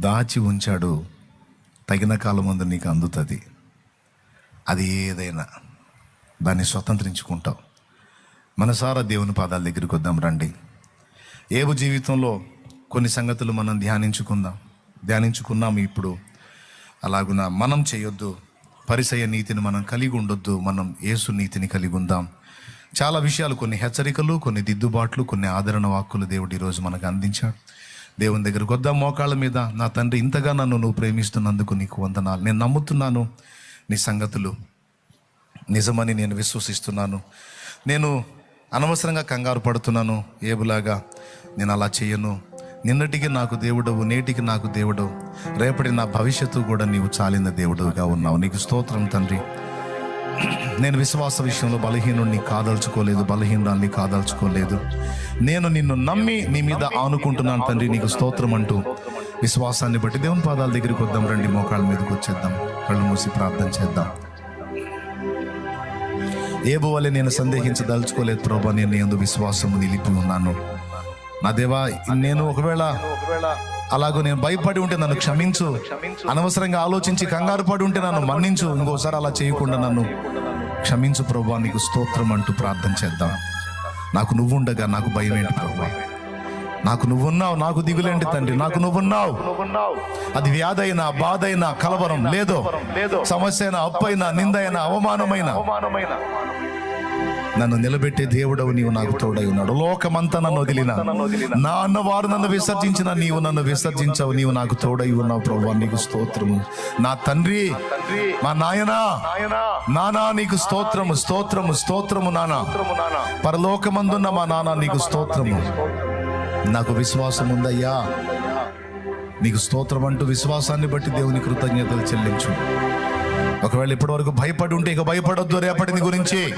దాచి ఉంచాడు తగిన కాలం ముందు నీకు అందుతుంది. అది ఏదైనా దాన్ని స్వతంత్రించుకుంటావు. మనసారా దేవుని పాదాల దగ్గరికి వద్దాం రండి. ఏవు జీవితంలో కొన్ని సంగతులు మనం ధ్యానించుకుందాం ధ్యానించుకున్నాము ఇప్పుడు. అలాగున మనం చేయొద్దు పరిసయ నీతిని మనం కలిగి ఉండొద్దు మనం ఏసు నీతిని కలిగి ఉందాం. చాలా విషయాలు కొన్ని హెచ్చరికలు కొన్ని దిద్దుబాట్లు కొన్ని ఆదరణ వాక్కులు దేవుడు ఈరోజు మనకు అందించాడు. దేవుని దగ్గరకు వద్దాం. మోకాళ్ళ మీద నా తండ్రి ఇంతగా నన్ను నువ్వు ప్రేమిస్తున్నందుకు నీకు వందనాలు. నేను నమ్ముతున్నాను నీ సంగతులు. నిజమని నేను విశ్వసిస్తున్నాను. నేను అనవసరంగా కంగారు పడుతున్నాను. ఏబులాగా నేను అలా చేయను. నిన్నటికి నాకు దేవుడవు నేటికి నాకు దేవుడవు. రేపటి నా భవిష్యత్తు కూడా నీవు చాలిన దేవుడుగా ఉన్నావు. నీకు స్తోత్రం తండ్రి. నేను విశ్వాస విషయంలో బలహీనుడిని కాదలుచుకోలేదు బలహీనాన్ని కాదలుచుకోలేదు. నేను నిన్ను నమ్మి నీ మీద ఆనుకుంటున్నాను తండ్రి నీకు స్తోత్రం అంటూ విశ్వాసాన్ని బట్టి దేవుని పాదాల దగ్గరికి వద్దాం రండి మోకాళ్ళ మీదకి వచ్చేద్దాం కళ్ళు మూసి ప్రార్థన చేద్దాం. ఏబు వల్లే నేను సందేహించదలుచుకోలేదు ప్రభా నేను ఎందు విశ్వాసము నిలిపి ఉన్నాను. నా దేవా నేను ఒకవేళ అలాగో నేను భయపడి ఉంటే నన్ను క్షమించు. అనవసరంగా ఆలోచించి కంగారు పడి ఉంటే నన్ను మన్నించు. ఇంకోసారి అలా చేయకుండా నన్ను క్షమించు ప్రభా. నీకు స్తోత్రం అంటూ ప్రార్థన చేద్దాం. నాకు నువ్వుండగా నాకు భయం ఏంటి ప్రభా? నాకు నువ్వున్నావు నాకు దిగులేంటి తండ్రి? నాకు నువ్వున్నావు. అది వ్యాధి అయినా బాధ అయినా కలవరం లేదో సమస్య అయినా అప్పైనా నిందైన అవమానమైన. నన్ను నిలబెట్టే దేవుడవు నీవు నాకు తోడై ఉన్నాడు. లోకమంతా నన్ను వదిలిన. నా అన్నవారు నన్ను విసర్జించిన నీవు నన్ను విసర్జించవు. నీవు నాకు తోడై ఉన్నావు ప్రభు నీకు స్తోత్రము. నా తండ్రి మా నాయనా నానా నీకు స్తోత్రము స్తోత్రము స్తోత్రము నానా. పరలోకమందున్న మా నానా నీకు స్తోత్రము. నాకు విశ్వాసం ఉందయ్యా నీకు స్తోత్రం అంటూ విశ్వాసాన్ని బట్టి దేవుని కృతజ్ఞతలు చెల్లించు. ఒకవేళ ఇప్పటివరకు భయపడి ఉంటే ఇక భయపడొద్దు రేపటిని గురించి.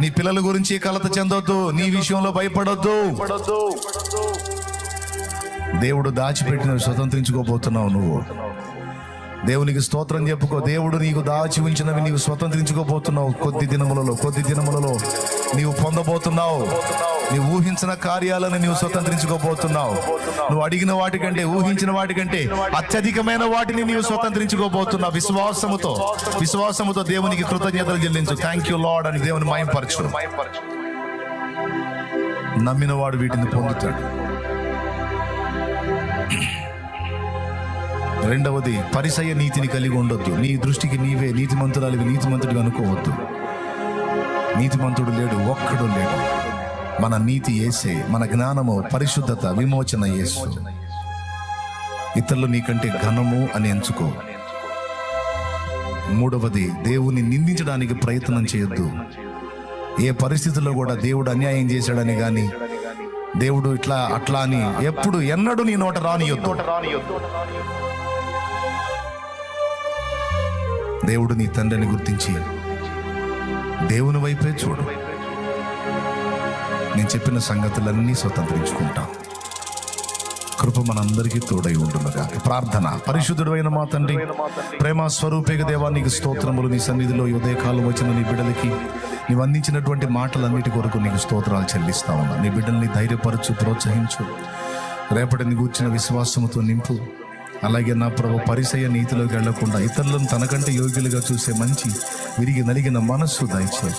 నీ పిల్లల గురించి కలత చెందొద్దు నీ విషయంలో భయపడొద్దు. దేవుడు దాచిపెట్టినవి స్వతంత్రించుకోబోతున్నావు నువ్వు. దేవునికి స్తోత్రం చెప్పుకో. దేవుడు నీకు దాచి ఉంచినవి నీవు స్వతంత్రించుకోబోతున్నావు. కొద్ది దినములలో కొద్ది దినములలో నీవు పొందబోతున్నావు. నీవు ఊహించిన కార్యాలను నీవు స్వతంత్రించుకోబోతున్నావు. నువ్వు అడిగిన వాటికంటే ఊహించిన వాటికంటే అత్యధికమైన వాటిని నీవు స్వతంత్రించుకోబోతున్నావు. విశ్వాసముతో విశ్వాసముతో దేవునికి కృతజ్ఞతలు చెల్లించు. థ్యాంక్ యూ లార్డ్ అని దేవుని మాయంపరచు. నమ్మిన వాడు వీటిని పొందుతాడు. రెండవది పరిసయ నీతిని కలిగి ఉండొద్దు. నీ దృష్టికి నీవే నీతిమంతురాలివి నీతిమంతుడిగా అనుకోవద్దు. నీతిమంతుడు లేడు ఒక్కడు లేడు. మన నీతి ఏసే మన జ్ఞానము పరిశుద్ధత విమోచన యేసు. ఇతరులు నీకంటే ఘనము అని ఎంచుకో. మూడవది దేవుని నిందించడానికి ప్రయత్నం చేయొద్దు. ఏ పరిస్థితుల్లో కూడా దేవుడు అన్యాయం చేశాడని కానీ దేవుడు ఇట్లా అట్లా అని. ఎప్పుడు ఎన్నడూ నీ నోట రానియొద్దు. దేవుడు నీ తండ్రిని గుర్తించి దేవుని వైపే చూడు. నేను చెప్పిన సంగతులన్నీ స్వతంత్రించుకుంటా. కృప మనందరికీ తోడై ఉండునుగా. ప్రార్థన. పరిశుద్ధుడైన మా తండ్రి ప్రేమ స్వరూపేక దేవా నీకు స్తోత్రములు నీ సన్నిధిలో ఉదయకాలం వచ్చిన నీ బిడ్డలకి నీవు అందించినటువంటి మాటలన్నిటి కొరకు నీకు స్తోత్రాలు చెల్లిస్తా ఉన్నా. నీ బిడ్డల్ని ధైర్యపరచు ప్రోత్సహించు. రేపటిని గూర్చిన విశ్వాసముతో నింపు. అలాగే నా ప్రభు పరిసయ నీతిలోకి వెళ్ళకుండా ఇతరులను తనకంటే యోగ్యులుగా చూసే మంచి విరిగి నలిగిన మనస్సు దయచే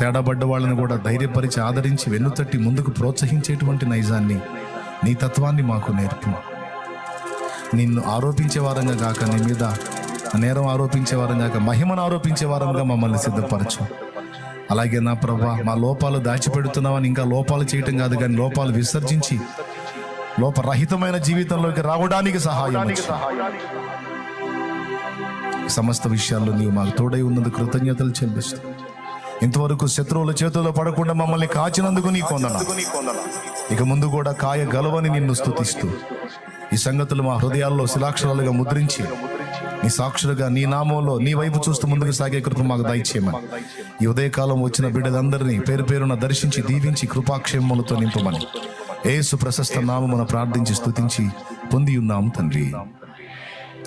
తేడాబడ్డ వాళ్ళని కూడా ధైర్యపరిచి ఆదరించి వెన్నుతట్టి ముందుకు ప్రోత్సహించేటువంటి నైజాన్ని నీ తత్వాన్ని మాకు నేర్పు. నిన్ను ఆరోపించే వారంగా కాక నీ మీద నేరం ఆరోపించే వారం కాక మహిమను ఆరోపించే వారంగా మమ్మల్ని సిద్ధపరచు. అలాగే నా ప్రభా మా లోపాలు దాచిపెడుతున్నామని ఇంకా లోపాలు చేయటం కాదు కానీ లోపాలు విసర్జించి లోపరహితమైన జీవితంలోకి రావడానికి సహాయం. సమస్త విషయాల్లో నీవు మాకు తోడై ఉన్నందు కృతజ్ఞతలు చెల్లిస్తూ. ఇంతవరకు శత్రువుల చేతుల్లో పడకుండా మమ్మల్ని కాచినందుకు నీ కొందన. ఇక ముందు కూడా కాయ గలవని నిన్ను స్తుతిస్తూ. ఈ సంగతులు మా హృదయాల్లో శిలాక్షరాలుగా ముద్రించి. నీ సాక్షులుగా నీ నామంలో నీ వైపు చూస్తూ ముందుకు సాగే కృప మాకు దయచేయమని. ఈ ఉదయకాలం వచ్చిన బిడ్డలందరినీ పేరు పేరున దర్శించి దీవించి కృపాక్షేమములతో నింపమని. ఏసు ప్రశస్త నామమున ప్రార్థించి స్తుతించి పొంది ఉన్నాము తండ్రి.